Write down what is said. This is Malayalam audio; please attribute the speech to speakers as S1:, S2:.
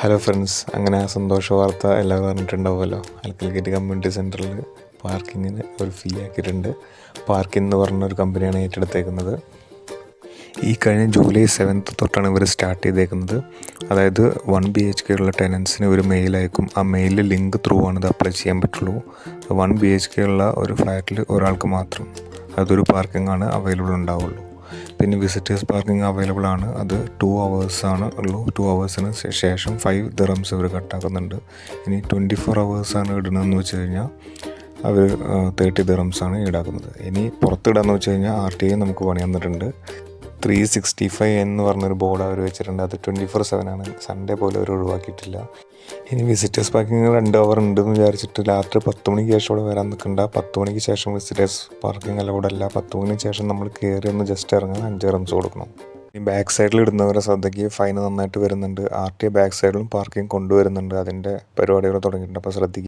S1: ഹലോ ഫ്രണ്ട്സ് അങ്ങനെ ആ സന്തോഷ വാർത്ത എല്ലാവരും അറിഞ്ഞിട്ടുണ്ടാവുമല്ലോ അൽക്കൽഗേറ്റ് കമ്മ്യൂണിറ്റി സെന്ററിൽ പാർക്കിങ്ങിന് ഒരു ഫീ ആക്കിയിട്ടുണ്ട്. പാർക്കിംഗ് എന്ന് പറഞ്ഞ ഒരു കമ്പനിയാണ് ഏറ്റെടുത്തേക്കുന്നത്. ഈ കഴിഞ്ഞ ജൂലൈ സെവൻത്ത് തൊട്ടാണ് ഇവർ സ്റ്റാർട്ട് ചെയ്തേക്കുന്നത്. അതായത് വൺ ബി എച്ച് കെ ഉള്ള ടെനൻസിന് ഒരു മെയിൽ അയക്കും. ആ മെയിലിൽ ലിങ്ക് ത്രൂ ആണ് ഇത് അപ്ലൈ ചെയ്യാൻ പറ്റുള്ളൂ. വൺ ബി എച്ച് കെ ഉള്ള ഒരു ഫ്ലാറ്റിൽ ഒരാൾക്ക് മാത്രം അതൊരു പാർക്കിംഗ് ആണ് അവൈലബിൾ ഉണ്ടാവുള്ളൂ. പിന്നെ വിസിറ്റേഴ്സ് പാർക്കിംഗ് അവൈലബിൾ ആണ്. അത് ടു അവേഴ്സ് ആണ് ഉള്ളൂ. ടു അവേഴ്സിന് ശേഷം ഫൈവ് ദറംസ് ഇവർ കട്ടാക്കുന്നുണ്ട് ഇനി ട്വന്റി ഫോർ അവേഴ്സാണ് ഇടുന്നതെന്ന് വെച്ച് കഴിഞ്ഞാൽ അവർ തേർട്ടി ദറംസാണ് ഈടാക്കുന്നത്. ഇനി പുറത്തിടാന്ന് വെച്ച് കഴിഞ്ഞാൽ ആർ ടി ഐ നമുക്ക് പണി തന്നിട്ടുണ്ട് ത്രീ സിക്സ്റ്റി ഫൈവ് എന്ന് പറഞ്ഞൊരു ബോർഡ് അവർ വെച്ചിട്ടുണ്ട്. അത് ട്വന്റി ഫോർ സെവൻ ആണ്. സൺഡേ പോലും അവർ ഒഴിവാക്കിയിട്ടില്ല. ഇനി വിസിറ്റേഴ്സ് പാർക്കിംഗ് രണ്ട് അവർ ഉണ്ടെന്ന് വിചാരിച്ചിട്ട് രാത്രി പത്ത് മണിക്ക് ശേഷം ഇവിടെ വരാൻ നിൽക്കണ്ട. പത്ത് മണിക്ക് ശേഷം വിസിറ്റേഴ്സ് പാർക്കിംഗ് ഇവിടെ അല്ല. പത്ത് മണിക്ക് ശേഷം നമ്മൾ കയറി ഒന്ന് ജസ്റ്റ് ഇറങ്ങാൻ അഞ്ച് റംസ് കൊടുക്കണം. ഈ ബാക്ക് സൈഡിൽ ഇടുന്നവരെ ശ്രദ്ധയ്ക്ക് ഫൈൻ നന്നായിട്ട് വരുന്നുണ്ട്. ആർ ടി ബാക്ക് സൈഡിലും പാർക്കിംഗ് കൊണ്ടുവരുന്നുണ്ട്. അതിന്റെ പരിപാടികൾ തുടങ്ങിയിട്ടുണ്ട്. അപ്പോൾ ശ്രദ്ധിക്കുക